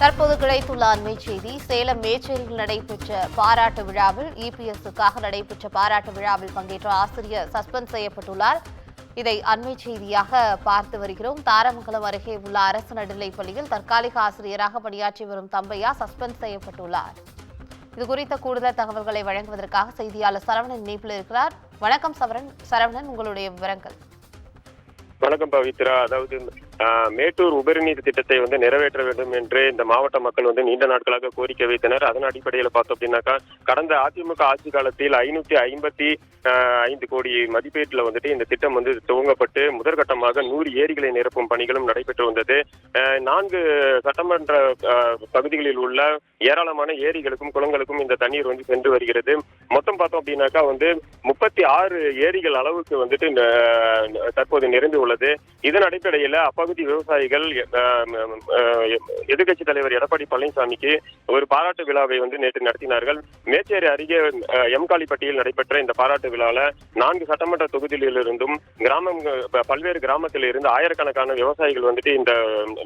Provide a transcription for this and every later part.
தற்போது கிடைத்துள்ள அண்மை செய்தி சேலம் மேச்சேரியில் நடைபெற்ற பாராட்டு விழாவில் இபிஎஸ்க்காக நடைபெற்ற பாராட்டு விழாவில் பங்கேற்ற ஆசிரியர் சஸ்பெண்ட் செய்யப்பட்டுள்ளார். இதை அண்மை செய்தியாக பார்த்து வருகிறோம். தாரமங்கலம் அருகே உள்ள அரசு நடுநிலைப்பள்ளியில் தற்காலிக ஆசிரியராக பணியாற்றி வரும் தம்பையா சஸ்பெண்ட் செய்யப்பட்டுள்ளார். இது குறித்த கூடுதல் தகவல்களை வழங்குவதற்காக செய்தியாளர் சரவணன் இணைப்பில் இருக்கிறார். வணக்கம் சரவணன் சரவணன் உங்களுடைய விவரங்கள். வணக்கம் பவித்ரா. அதாவது மேட்டூர் உபரிநீர் திட்டத்தை வந்து நிறைவேற்ற வேண்டும் என்று இந்த மாவட்ட மக்கள் வந்து நீண்ட நாட்களாக கோரிக்கை வைத்தனர். அதன் அடிப்படையில் பார்த்தோம் அப்படின்னாக்கா கடந்த அதிமுக ஆட்சி காலத்தில் ஐநூத்தி ஐம்பத்தி ஐந்து கோடி மதிப்பீட்டில் வந்துட்டு இந்த திட்டம் வந்து துவங்கப்பட்டு முதற்கட்டமாக நூறு ஏரிகளை நிரப்பும் பணிகளும் நடைபெற்று வந்தது. நான்கு சட்டமன்ற பகுதிகளில் உள்ள ஏராளமான ஏரிகளுக்கும் குளங்களுக்கும் இந்த தண்ணீர் வந்து சென்று வருகிறது. மொத்தம் பார்த்தோம் அப்படின்னாக்கா வந்து முப்பத்தி ஆறு ஏரிகள் அளவுக்கு வந்துட்டு இந்த, தற்போது நிறைந்து உள்ளது. இதன் அடிப்படையில் அப்பகுதி விவசாயிகள் எதிர்கட்சி தலைவர் எடப்பாடி பழனிசாமிக்கு ஒரு பாராட்டு விழாவை வந்து நேற்று நடத்தினார்கள். மேச்சேரி அருகே எம் காளிப்பட்டியில் நடைபெற்ற இந்த பாராட்டு விழாவில் நான்கு சட்டமன்ற தொகுதியிலிருந்தும் கிராமம் பல்வேறு கிராமத்தில் இருந்து ஆயிரக்கணக்கான விவசாயிகள் வந்துட்டு இந்த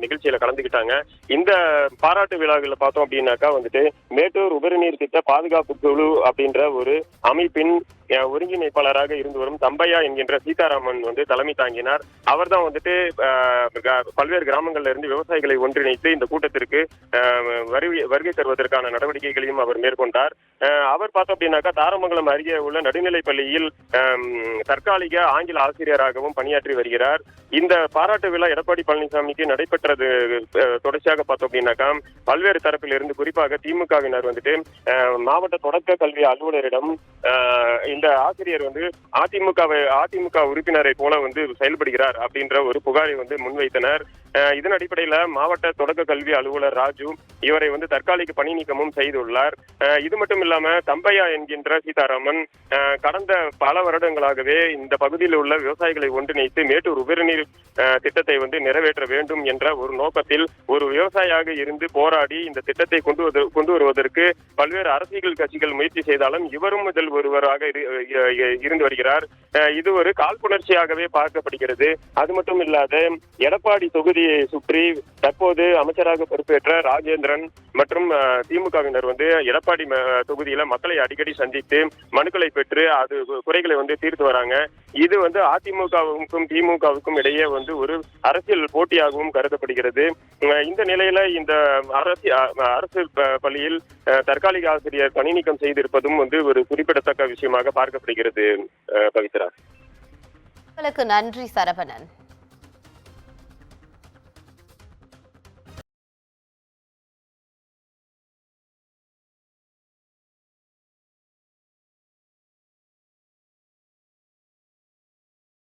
நிகழ்ச்சியில கலந்துக்கிட்டாங்க இந்த பாராட்டு விழாவில் பார்த்தோம் அப்படின்னாக்கா வந்துட்டு மேட்டூர் உபரிநீர் திட்ட பாதுகாப்பு குழு அப்படின்ற ஒரு அமைப்பின் ஒருங்கிணைப்பாளராக இருந்து வரும் தம்பையா என்கின்ற சீதாராமன் வந்து தலைமை தாங்கினார். அவர்தான் வந்துட்டு க- பல்வேறு கிராமங்கள்ல இருந்து விவசாயிகளை ஒன்றிணைத்து இந்த கூட்டத்திற்கு வருகை வருகை தருவதற்கான நடவடிக்கைகளையும் அவர் மேற்கொண்டார். அவர் பார்த்தோம் அப்படின்னாக்கா தாரமங்கலம் அருகே உள்ள நடுநிலைப் பள்ளியில் தற்காலிக ஆங்கில ஆசிரியராகவும் பணியாற்றி வருகிறார். இந்த பாராட்டு விழா எடப்பாடி பழனிசாமிக்கு நடைபெற்றது தொடர்ச்சியாக பார்த்தோம் அப்படின்னாக்கா பல்வேறு தரப்பில் இருந்து குறிப்பாக திமுகவினர் வந்துட்டு மாவட்ட தொடக்க கல்வி அலுவலரிடம் இந்த ஆசிரியர் வந்து அதிமுக அதிமுக உறுப்பினரை போல வந்து செயல்படுகிறார் அப்படின்ற ஒரு புகாரை வந்து முன்வைத்தனர். இதன் அடிப்படையில மாவட்ட தொடக்க கல்வி அலுவலர் ராஜு இவரை வந்து தற்காலிக பணி நீக்கமும் செய்துள்ளார். இது மட்டும் இல்லாம தம்பையா என்கின்ற சீதாராமன் கடந்த பல வருடங்களாகவே இந்த பகுதியில் உள்ள விவசாயிகளை ஒன்றிணைத்து மேட்டூர் உபரிநீர் திட்டத்தை வந்து நிறைவேற்ற வேண்டும் என்ற ஒரு நோக்கத்தில் ஒரு விவசாயியாக இருந்து போராடி இந்த திட்டத்தை கொண்டு கொண்டு வருவதற்கு பல்வேறு அரசியல் கட்சிகள் முயற்சி செய்தாலும் இவரும் இதில் ஒருவராக இரு- இருந்து வருகிறார். இது ஒரு காழ்ப்புணர்ச்சியாகவே பார்க்கப்படுகிறது. அது மட்டும் இல்லாத எடப்பாடி தொகுதி சுற்றி தற்போது அமைச்சராக பொறுப்பேற்ற ராஜேந்திரன் மற்றும் திமுகவினர் வந்து எடப்பாடி தொகுதியில மக்களை அடிக்கடி சந்தித்து மனுக்களை பெற்று அது குறைகளை வந்து தீர்த்து வராங்க. இது வந்து அதிமுகவுக்கும் திமுகவுக்கும் இடையே வந்து ஒரு அரசியல் போட்டியாகவும் கருதப்படுகிறது. இந்த நிலையில இந்த அரசு அரசு பள்ளியில் தற்காலிக ஆசிரியர் பணி நீக்கம் செய்திருப்பதும் வந்து ஒரு குறிப்பிடத்தக்க விஷயமாக பார்க்கப்படுகிறது. பவித்ரா. உங்களுக்கு நன்றி சரவணன்.